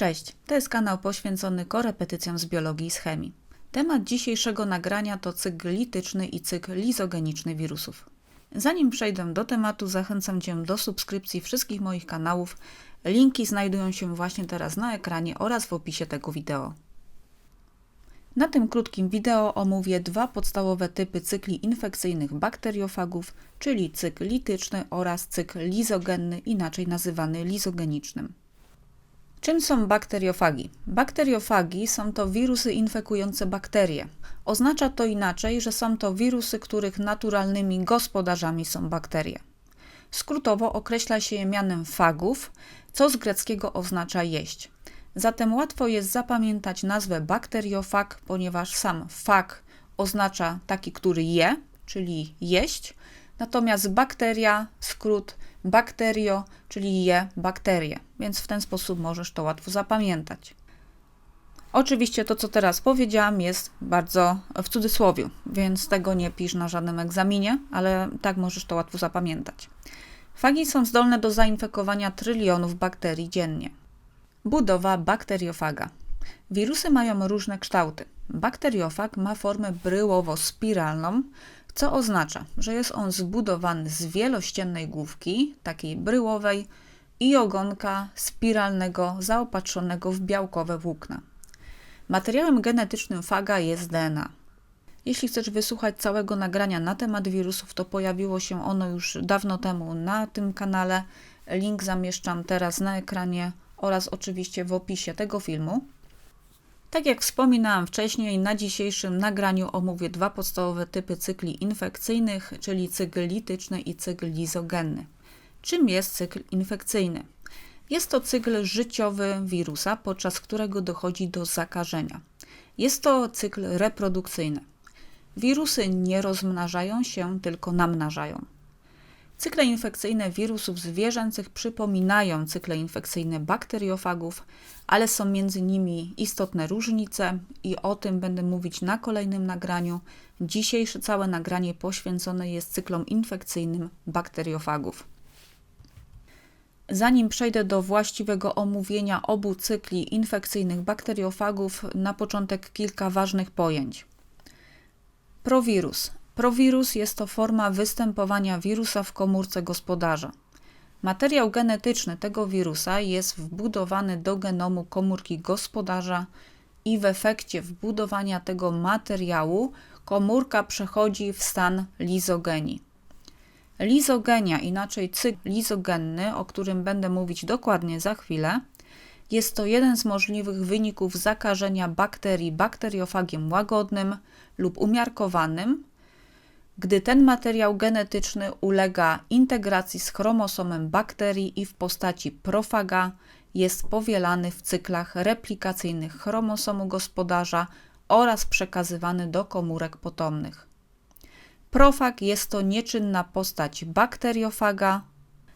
Cześć, to jest kanał poświęcony korepetycjom z biologii i z chemii. Temat dzisiejszego nagrania to cykl lityczny i cykl lizogeniczny wirusów. Zanim przejdę do tematu, zachęcam Cię do subskrypcji wszystkich moich kanałów. Linki znajdują się właśnie teraz na ekranie oraz w opisie tego wideo. Na tym krótkim wideo omówię dwa podstawowe typy cykli infekcyjnych bakteriofagów, czyli cykl lityczny oraz cykl lizogenny, inaczej nazywany lizogenicznym. Czym są bakteriofagi? Bakteriofagi są to wirusy infekujące bakterie. Oznacza to inaczej, że są to wirusy, których naturalnymi gospodarzami są bakterie. Skrótowo określa się je mianem fagów, co z greckiego oznacza jeść. Zatem łatwo jest zapamiętać nazwę bakteriofag, ponieważ sam fag oznacza taki, który je, czyli jeść, natomiast bakteria, skrót bakterio, czyli je bakterie, więc w ten sposób możesz to łatwo zapamiętać. Oczywiście to, co teraz powiedziałam, jest bardzo w cudzysłowie, więc tego nie pisz na żadnym egzaminie, ale tak możesz to łatwo zapamiętać. Fagi są zdolne do zainfekowania trylionów bakterii dziennie. Budowa bakteriofaga. Wirusy mają różne kształty. Bakteriofag ma formę bryłowo-spiralną, co oznacza, że jest on zbudowany z wielościennej główki, takiej bryłowej, i ogonka spiralnego zaopatrzonego w białkowe włókna. Materiałem genetycznym faga jest DNA. Jeśli chcesz wysłuchać całego nagrania na temat wirusów, to pojawiło się ono już dawno temu na tym kanale. Link zamieszczam teraz na ekranie oraz oczywiście w opisie tego filmu. Tak jak wspominałam wcześniej, na dzisiejszym nagraniu omówię dwa podstawowe typy cykli infekcyjnych, czyli cykl lityczny i cykl lizogenny. Czym jest cykl infekcyjny? Jest to cykl życiowy wirusa, podczas którego dochodzi do zakażenia. Jest to cykl reprodukcyjny. Wirusy nie rozmnażają się, tylko namnażają. Cykle infekcyjne wirusów zwierzęcych przypominają cykle infekcyjne bakteriofagów, ale są między nimi istotne różnice i o tym będę mówić na kolejnym nagraniu. Dzisiejsze całe nagranie poświęcone jest cyklom infekcyjnym bakteriofagów. Zanim przejdę do właściwego omówienia obu cykli infekcyjnych bakteriofagów, na początek kilka ważnych pojęć. Prowirus Prowirus jest to forma występowania wirusa w komórce gospodarza. Materiał genetyczny tego wirusa jest wbudowany do genomu komórki gospodarza i w efekcie wbudowania tego materiału komórka przechodzi w stan lizogenii. Lizogenia, inaczej cykl lizogenny, o którym będę mówić dokładnie za chwilę, jest to jeden z możliwych wyników zakażenia bakterii bakteriofagiem łagodnym lub umiarkowanym, gdy ten materiał genetyczny ulega integracji z chromosomem bakterii i w postaci profaga jest powielany w cyklach replikacyjnych chromosomu gospodarza oraz przekazywany do komórek potomnych. Profag jest to nieczynna postać bakteriofaga.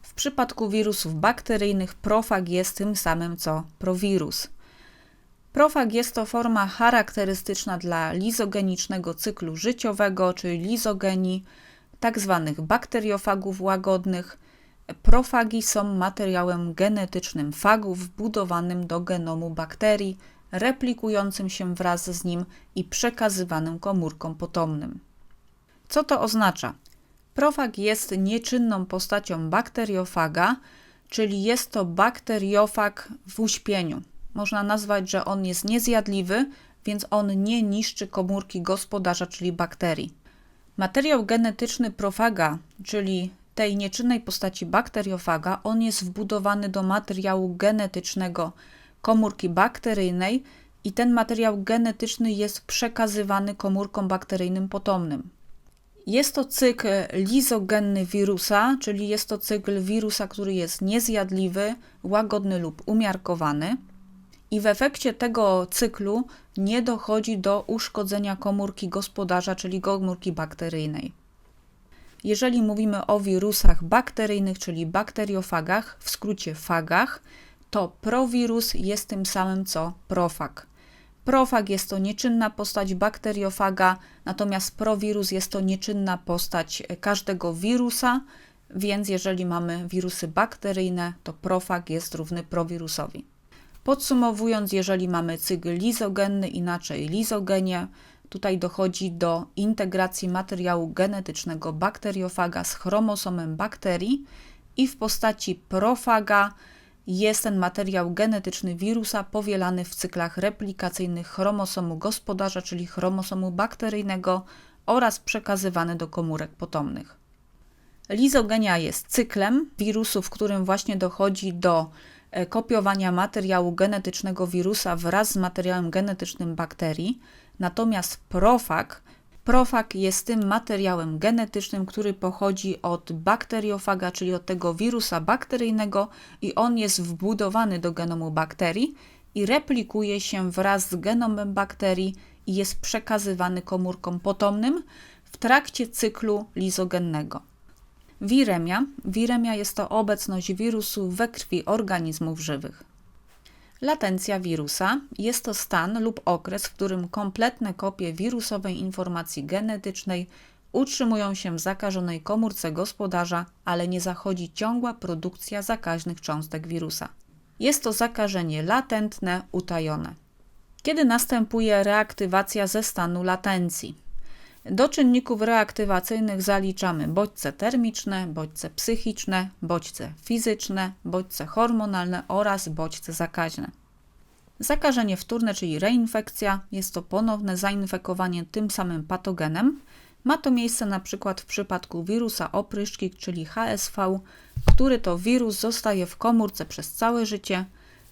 W przypadku wirusów bakteryjnych profag jest tym samym co prowirus. Profag jest to forma charakterystyczna dla lizogenicznego cyklu życiowego, czyli lizogenii. Tak bakteriofagów łagodnych. Profagi są materiałem genetycznym fagów wbudowanym do genomu bakterii, replikującym się wraz z nim i przekazywanym komórkom potomnym. Co to oznacza? Profag jest nieczynną postacią bakteriofaga, czyli jest to bakteriofag w uśpieniu można nazwać, że on jest niezjadliwy, więc on nie niszczy komórki gospodarza, czyli bakterii. Materiał genetyczny profaga, czyli tej nieczynnej postaci bakteriofaga, on jest wbudowany do materiału genetycznego komórki bakteryjnej i ten materiał genetyczny jest przekazywany komórkom bakteryjnym potomnym. Jest to cykl lizogenny wirusa, czyli jest to cykl wirusa, który jest niezjadliwy, łagodny lub umiarkowany i w efekcie tego cyklu nie dochodzi do uszkodzenia komórki gospodarza, czyli komórki bakteryjnej. Jeżeli mówimy o wirusach bakteryjnych, czyli bakteriofagach, w skrócie fagach, to prowirus jest tym samym co profag. Profag jest to nieczynna postać bakteriofaga, natomiast prowirus jest to nieczynna postać każdego wirusa, więc jeżeli mamy wirusy bakteryjne, to profag jest równy prowirusowi. Podsumowując, jeżeli mamy cykl lizogenny, inaczej lizogenie, tutaj dochodzi do integracji materiału genetycznego bakteriofaga z chromosomem bakterii i w postaci profaga jest ten materiał genetyczny wirusa powielany w cyklach replikacyjnych chromosomu gospodarza, czyli chromosomu bakteryjnego oraz przekazywany do komórek potomnych. Lizogenia jest cyklem wirusu, w którym właśnie dochodzi do kopiowania materiału genetycznego wirusa wraz z materiałem genetycznym bakterii. Natomiast profag, profag jest tym materiałem genetycznym, który pochodzi od bakteriofaga, czyli od tego wirusa bakteryjnego i on jest wbudowany do genomu bakterii i replikuje się wraz z genomem bakterii i jest przekazywany komórkom potomnym w trakcie cyklu lizogennego. Wiremia. Wiremia jest to obecność wirusu we krwi organizmów żywych. Latencja wirusa jest to stan lub okres, w którym kompletne kopie wirusowej informacji genetycznej utrzymują się w zakażonej komórce gospodarza, ale nie zachodzi ciągła produkcja zakaźnych cząstek wirusa. Jest to zakażenie latentne, utajone. Kiedy następuje reaktywacja ze stanu latencji? Do czynników reaktywacyjnych zaliczamy bodźce termiczne, bodźce psychiczne, bodźce fizyczne, bodźce hormonalne oraz bodźce zakaźne. Zakażenie wtórne, czyli reinfekcja, jest to ponowne zainfekowanie tym samym patogenem. Ma to miejsce na przykład w przypadku wirusa opryszczki, czyli HSV, który to wirus zostaje w komórce przez całe życie,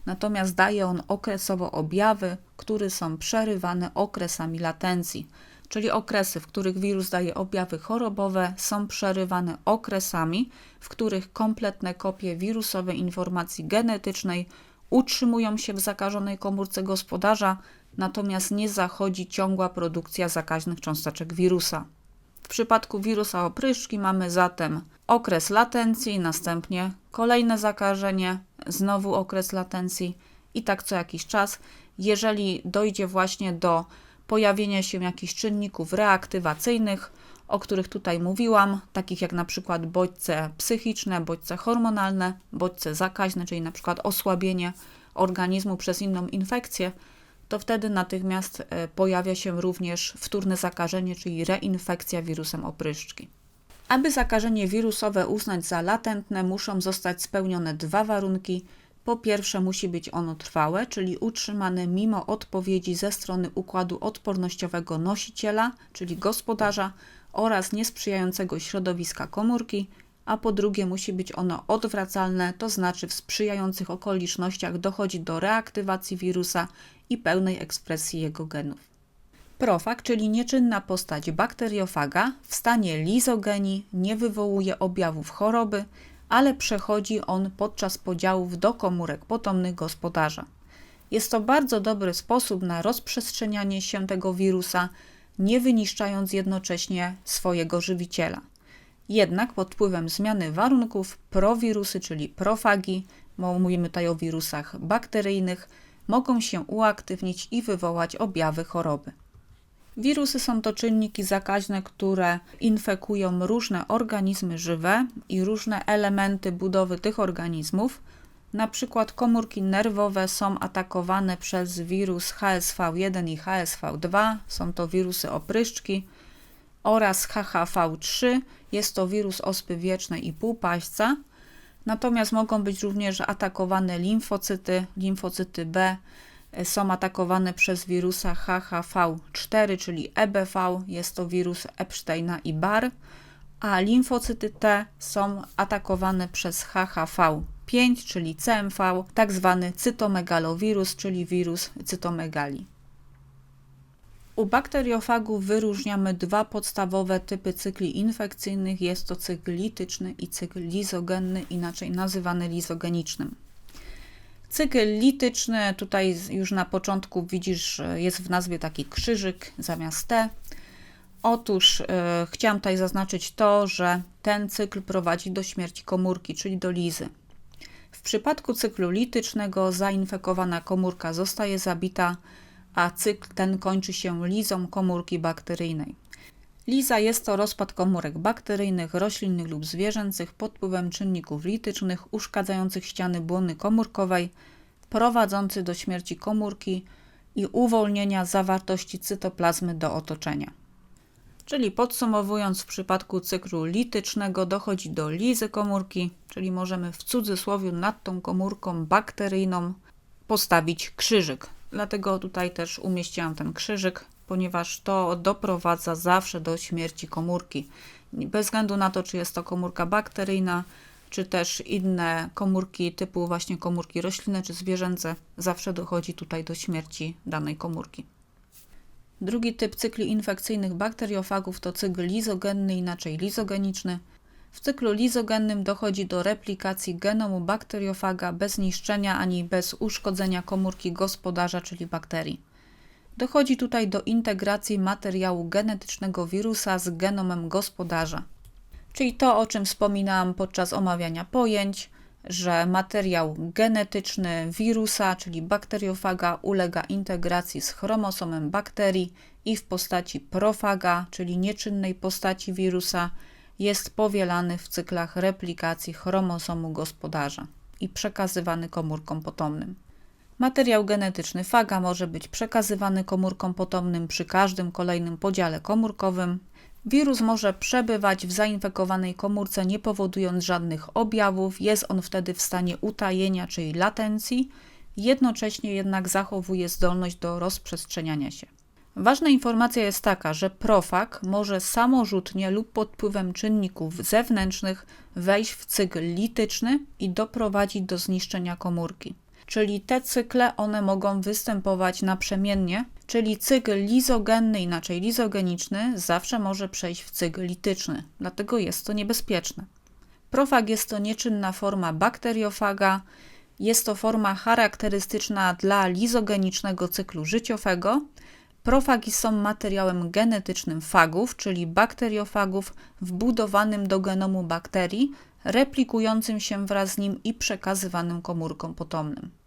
natomiast daje on okresowo objawy, które są przerywane okresami latencji czyli okresy, w których wirus daje objawy chorobowe, są przerywane okresami, w których kompletne kopie wirusowej informacji genetycznej utrzymują się w zakażonej komórce gospodarza, natomiast nie zachodzi ciągła produkcja zakaźnych cząsteczek wirusa. W przypadku wirusa opryszczki mamy zatem okres latencji, następnie kolejne zakażenie, znowu okres latencji i tak co jakiś czas. Jeżeli dojdzie właśnie do pojawienia się jakichś czynników reaktywacyjnych, o których tutaj mówiłam, takich jak na przykład bodźce psychiczne, bodźce hormonalne, bodźce zakaźne, czyli na przykład osłabienie organizmu przez inną infekcję, to wtedy natychmiast e, pojawia się również wtórne zakażenie, czyli reinfekcja wirusem opryszczki. Aby zakażenie wirusowe uznać za latentne, muszą zostać spełnione dwa warunki – po pierwsze, musi być ono trwałe, czyli utrzymane mimo odpowiedzi ze strony układu odpornościowego nosiciela, czyli gospodarza, oraz niesprzyjającego środowiska komórki, a po drugie, musi być ono odwracalne, to znaczy w sprzyjających okolicznościach dochodzi do reaktywacji wirusa i pełnej ekspresji jego genów. Profag, czyli nieczynna postać bakteriofaga, w stanie lizogenii nie wywołuje objawów choroby, ale przechodzi on podczas podziałów do komórek potomnych gospodarza. Jest to bardzo dobry sposób na rozprzestrzenianie się tego wirusa, nie wyniszczając jednocześnie swojego żywiciela. Jednak pod wpływem zmiany warunków prowirusy, czyli profagi, mówimy tutaj o wirusach bakteryjnych, mogą się uaktywnić i wywołać objawy choroby. Wirusy są to czynniki zakaźne, które infekują różne organizmy żywe i różne elementy budowy tych organizmów. Na przykład komórki nerwowe są atakowane przez wirus HSV1 i HSV2, są to wirusy opryszczki, oraz HHV3, jest to wirus ospy wiecznej i półpaśca. Natomiast mogą być również atakowane limfocyty, limfocyty B, są atakowane przez wirusa HHV4, czyli EBV, jest to wirus Epsteina i Barr, a limfocyty T są atakowane przez HHV5, czyli CMV, tak zwany cytomegalowirus, czyli wirus cytomegali. U bakteriofagów wyróżniamy dwa podstawowe typy cykli infekcyjnych. Jest to cykl lityczny i cykl lizogenny, inaczej nazywany lizogenicznym. Cykl lityczny, tutaj już na początku widzisz, jest w nazwie taki krzyżyk zamiast T. Otóż yy, chciałam tutaj zaznaczyć to, że ten cykl prowadzi do śmierci komórki, czyli do lizy. W przypadku cyklu litycznego zainfekowana komórka zostaje zabita, a cykl ten kończy się lizą komórki bakteryjnej. Liza jest to rozpad komórek bakteryjnych, roślinnych lub zwierzęcych pod wpływem czynników litycznych uszkadzających ściany błony komórkowej. prowadzący do śmierci komórki i uwolnienia zawartości cytoplazmy do otoczenia. Czyli podsumowując, w przypadku cyklu litycznego dochodzi do lizy komórki, czyli możemy w cudzysłowie nad tą komórką bakteryjną postawić krzyżyk. Dlatego tutaj też umieściłam ten krzyżyk, ponieważ to doprowadza zawsze do śmierci komórki. Bez względu na to, czy jest to komórka bakteryjna, czy też inne komórki typu właśnie komórki roślinne czy zwierzęce, zawsze dochodzi tutaj do śmierci danej komórki. Drugi typ cykli infekcyjnych bakteriofagów to cykl lizogenny, inaczej lizogeniczny. W cyklu lizogennym dochodzi do replikacji genomu bakteriofaga bez niszczenia ani bez uszkodzenia komórki gospodarza, czyli bakterii. Dochodzi tutaj do integracji materiału genetycznego wirusa z genomem gospodarza. Czyli to, o czym wspominałam podczas omawiania pojęć, że materiał genetyczny wirusa, czyli bakteriofaga, ulega integracji z chromosomem bakterii i w postaci profaga, czyli nieczynnej postaci wirusa, jest powielany w cyklach replikacji chromosomu gospodarza i przekazywany komórkom potomnym. Materiał genetyczny faga może być przekazywany komórkom potomnym przy każdym kolejnym podziale komórkowym. Wirus może przebywać w zainfekowanej komórce nie powodując żadnych objawów, jest on wtedy w stanie utajenia, czyli latencji, jednocześnie jednak zachowuje zdolność do rozprzestrzeniania się. Ważna informacja jest taka, że profak może samorzutnie lub pod wpływem czynników zewnętrznych wejść w cykl lityczny i doprowadzić do zniszczenia komórki. Czyli te cykle one mogą występować naprzemiennie, czyli cykl lizogenny, inaczej lizogeniczny, zawsze może przejść w cykl lityczny, dlatego jest to niebezpieczne. Profag jest to nieczynna forma bakteriofaga, jest to forma charakterystyczna dla lizogenicznego cyklu życiowego, Profagi są materiałem genetycznym fagów, czyli bakteriofagów, wbudowanym do genomu bakterii, replikującym się wraz z nim i przekazywanym komórkom potomnym.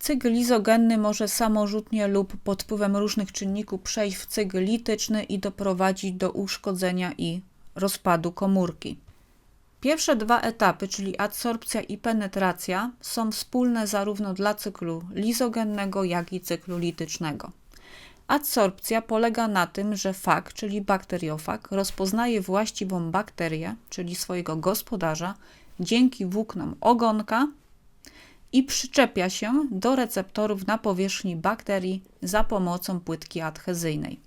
Cykl lizogenny może samorzutnie lub pod wpływem różnych czynników przejść w cykl lityczny i doprowadzić do uszkodzenia i rozpadu komórki. Pierwsze dwa etapy, czyli adsorpcja i penetracja, są wspólne zarówno dla cyklu lizogennego, jak i cyklu litycznego. Adsorpcja polega na tym, że fag, czyli bakteriofag, rozpoznaje właściwą bakterię, czyli swojego gospodarza, dzięki włóknom ogonka i przyczepia się do receptorów na powierzchni bakterii za pomocą płytki adhezyjnej.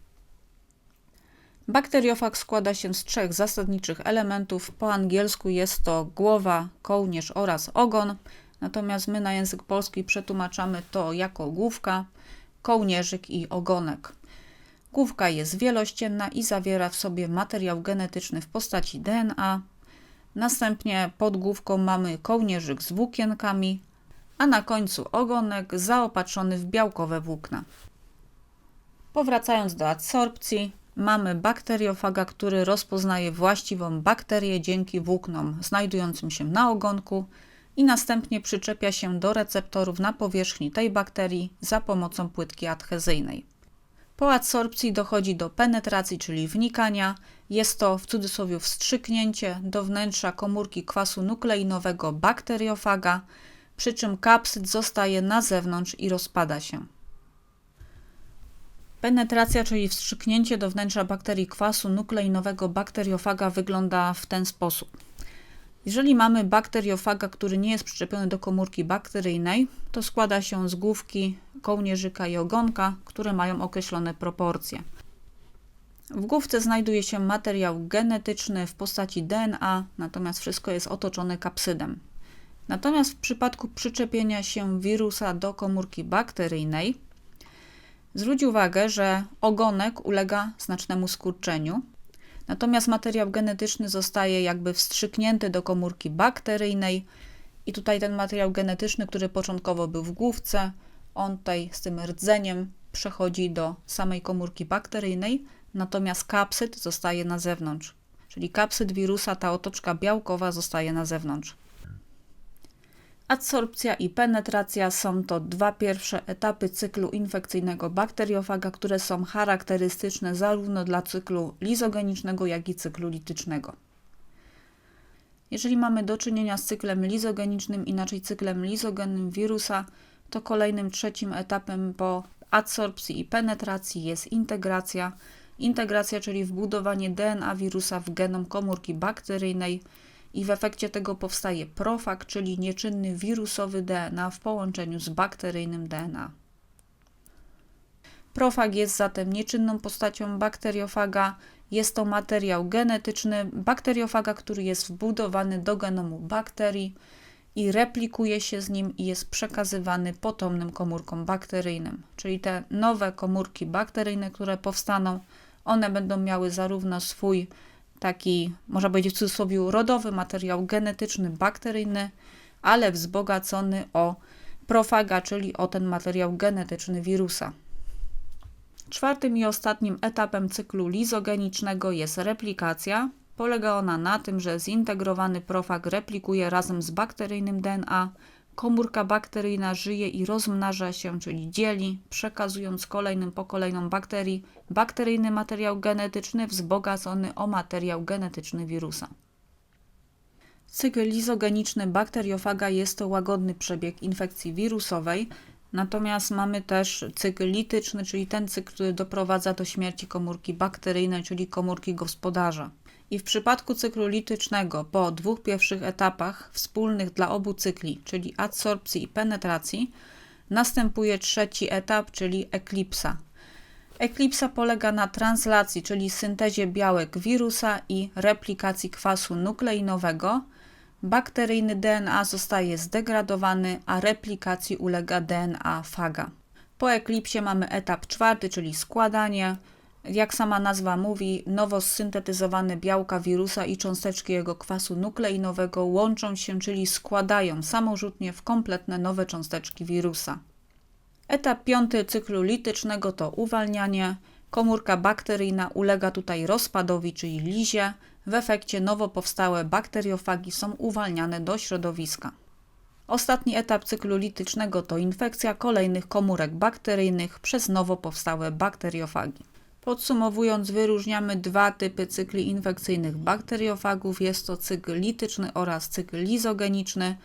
Bakteriofag składa się z trzech zasadniczych elementów. Po angielsku jest to głowa, kołnierz oraz ogon, natomiast my na język polski przetłumaczamy to jako główka, kołnierzyk i ogonek. Główka jest wielościenna i zawiera w sobie materiał genetyczny w postaci DNA. Następnie pod główką mamy kołnierzyk z włókienkami, a na końcu ogonek zaopatrzony w białkowe włókna. Powracając do adsorpcji, mamy bakteriofaga, który rozpoznaje właściwą bakterię dzięki włóknom znajdującym się na ogonku i następnie przyczepia się do receptorów na powierzchni tej bakterii za pomocą płytki adhezyjnej. Po adsorpcji dochodzi do penetracji, czyli wnikania. Jest to w cudzysłowie wstrzyknięcie do wnętrza komórki kwasu nukleinowego bakteriofaga, przy czym kapsyd zostaje na zewnątrz i rozpada się. Penetracja, czyli wstrzyknięcie do wnętrza bakterii kwasu nukleinowego bakteriofaga wygląda w ten sposób. Jeżeli mamy bakteriofaga, który nie jest przyczepiony do komórki bakteryjnej, to składa się z główki, kołnierzyka i ogonka, które mają określone proporcje. W główce znajduje się materiał genetyczny w postaci DNA, natomiast wszystko jest otoczone kapsydem. Natomiast w przypadku przyczepienia się wirusa do komórki bakteryjnej, zwróć uwagę, że ogonek ulega znacznemu skurczeniu, natomiast materiał genetyczny zostaje jakby wstrzyknięty do komórki bakteryjnej i tutaj ten materiał genetyczny, który początkowo był w główce, on tutaj z tym rdzeniem przechodzi do samej komórki bakteryjnej, natomiast kapsyd zostaje na zewnątrz. Czyli kapsyd wirusa, ta otoczka białkowa zostaje na zewnątrz. Adsorpcja i penetracja są to dwa pierwsze etapy cyklu infekcyjnego bakteriofaga, które są charakterystyczne zarówno dla cyklu lizogenicznego, jak i cyklu litycznego. Jeżeli mamy do czynienia z cyklem lizogenicznym, inaczej cyklem lizogennym wirusa, to kolejnym trzecim etapem po adsorpcji i penetracji jest integracja. Integracja, czyli wbudowanie DNA wirusa w genom komórki bakteryjnej i w efekcie tego powstaje profag, czyli nieczynny wirusowy DNA w połączeniu z bakteryjnym DNA. Profag jest zatem nieczynną postacią bakteriofaga. Jest to materiał genetyczny bakteriofaga, który jest wbudowany do genomu bakterii i replikuje się z nim i jest przekazywany potomnym komórkom bakteryjnym. Czyli te nowe komórki bakteryjne, które powstaną, one będą miały zarówno swój taki, można powiedzieć w cudzysłowie, rodowy materiał genetyczny bakteryjny, ale wzbogacony o profaga, czyli o ten materiał genetyczny wirusa. Czwartym i ostatnim etapem cyklu lizogenicznego jest replikacja. Polega ona na tym, że zintegrowany profag replikuje razem z bakteryjnym DNA. Komórka bakteryjna żyje i rozmnaża się, czyli dzieli, przekazując kolejnym pokoleniom bakterii bakteryjny materiał genetyczny wzbogacony o materiał genetyczny wirusa. Cykl lizogeniczny bakteriofaga jest to łagodny przebieg infekcji wirusowej, Natomiast mamy też cykl lityczny, czyli ten cykl, który doprowadza do śmierci komórki bakteryjnej, czyli komórki gospodarza. I w przypadku cyklu litycznego po dwóch pierwszych etapach wspólnych dla obu cykli, czyli adsorpcji i penetracji, następuje trzeci etap, czyli eklipsa. Eklipsa polega na translacji, czyli syntezie białek wirusa i replikacji kwasu nukleinowego, bakteryjny DNA zostaje zdegradowany, a replikacji ulega DNA faga. Po eklipsie mamy etap czwarty, czyli składanie. Jak sama nazwa mówi, nowo syntetyzowane białka wirusa i cząsteczki jego kwasu nukleinowego łączą się, czyli składają samorzutnie w kompletne nowe cząsteczki wirusa. Etap piąty cyklu litycznego to uwalnianie. Komórka bakteryjna ulega tutaj rozpadowi, czyli lizie, w efekcie nowo powstałe bakteriofagi są uwalniane do środowiska. Ostatni etap cyklu litycznego to infekcja kolejnych komórek bakteryjnych przez nowo powstałe bakteriofagi. Podsumowując, wyróżniamy dwa typy cykli infekcyjnych bakteriofagów. Jest to cykl lityczny oraz cykl lizogeniczny.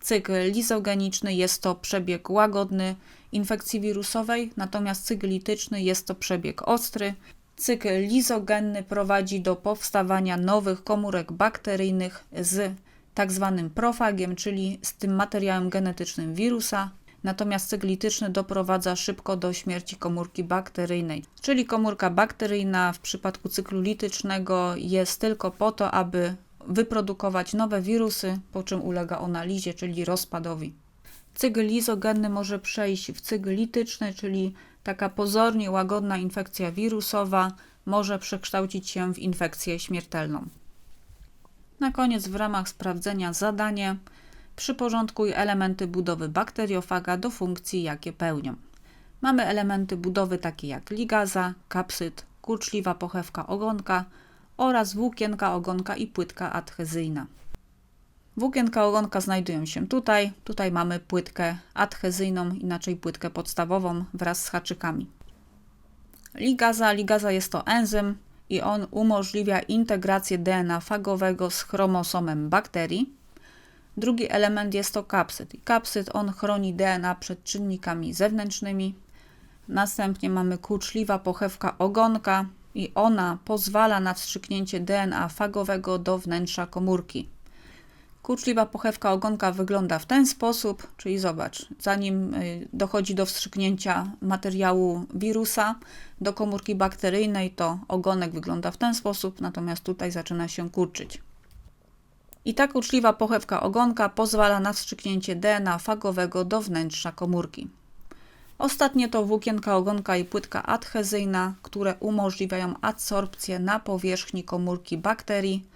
Cykl lizogeniczny jest to przebieg łagodny infekcji wirusowej, natomiast cykl lityczny jest to przebieg ostry. Cykl lizogenny prowadzi do powstawania nowych komórek bakteryjnych z tak zwanym profagiem, czyli z tym materiałem genetycznym wirusa. Natomiast cykl lityczny doprowadza szybko do śmierci komórki bakteryjnej. Czyli komórka bakteryjna w przypadku cyklu litycznego jest tylko po to, aby wyprodukować nowe wirusy, po czym ulega ona lizie, czyli rozpadowi. Cykl lizogenny może przejść w cykl lityczny, czyli taka pozornie łagodna infekcja wirusowa może przekształcić się w infekcję śmiertelną. Na koniec, w ramach sprawdzenia zadanie, przyporządkuj elementy budowy bakteriofaga do funkcji, jakie pełnią. Mamy elementy budowy takie jak ligaza, kapsyd, kurczliwa pochewka ogonka oraz włókienka ogonka i płytka adhezyjna. Włókienka ogonka znajdują się tutaj. Tutaj mamy płytkę adhezyjną, inaczej płytkę podstawową wraz z haczykami. Ligaza. Ligaza jest to enzym i on umożliwia integrację DNA fagowego z chromosomem bakterii. Drugi element jest to kapsyd. kapsyd on chroni DNA przed czynnikami zewnętrznymi. Następnie mamy kurczliwa pochewka ogonka i ona pozwala na wstrzyknięcie DNA fagowego do wnętrza komórki. Kurczliwa pochewka ogonka wygląda w ten sposób, czyli zobacz, zanim y, dochodzi do wstrzyknięcia materiału wirusa do komórki bakteryjnej, to ogonek wygląda w ten sposób, natomiast tutaj zaczyna się kurczyć. I ta kurczliwa pochewka ogonka pozwala na wstrzyknięcie DNA fagowego do wnętrza komórki. Ostatnie to włókienka ogonka i płytka adhezyjna, które umożliwiają adsorpcję na powierzchni komórki bakterii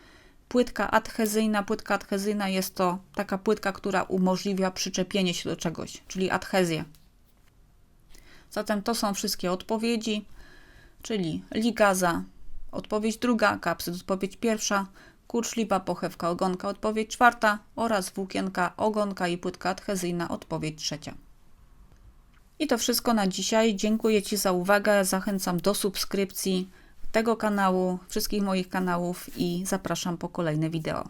płytka adhezyjna. Płytka adhezyjna jest to taka płytka, która umożliwia przyczepienie się do czegoś, czyli adhezję. Zatem to są wszystkie odpowiedzi, czyli ligaza, odpowiedź druga, kapsyd, odpowiedź pierwsza, kurczliwa pochewka ogonka, odpowiedź czwarta oraz włókienka ogonka i płytka adhezyjna, odpowiedź trzecia. I to wszystko na dzisiaj. Dziękuję Ci za uwagę. Zachęcam do subskrypcji tego kanału, wszystkich moich kanałów i zapraszam po kolejne wideo.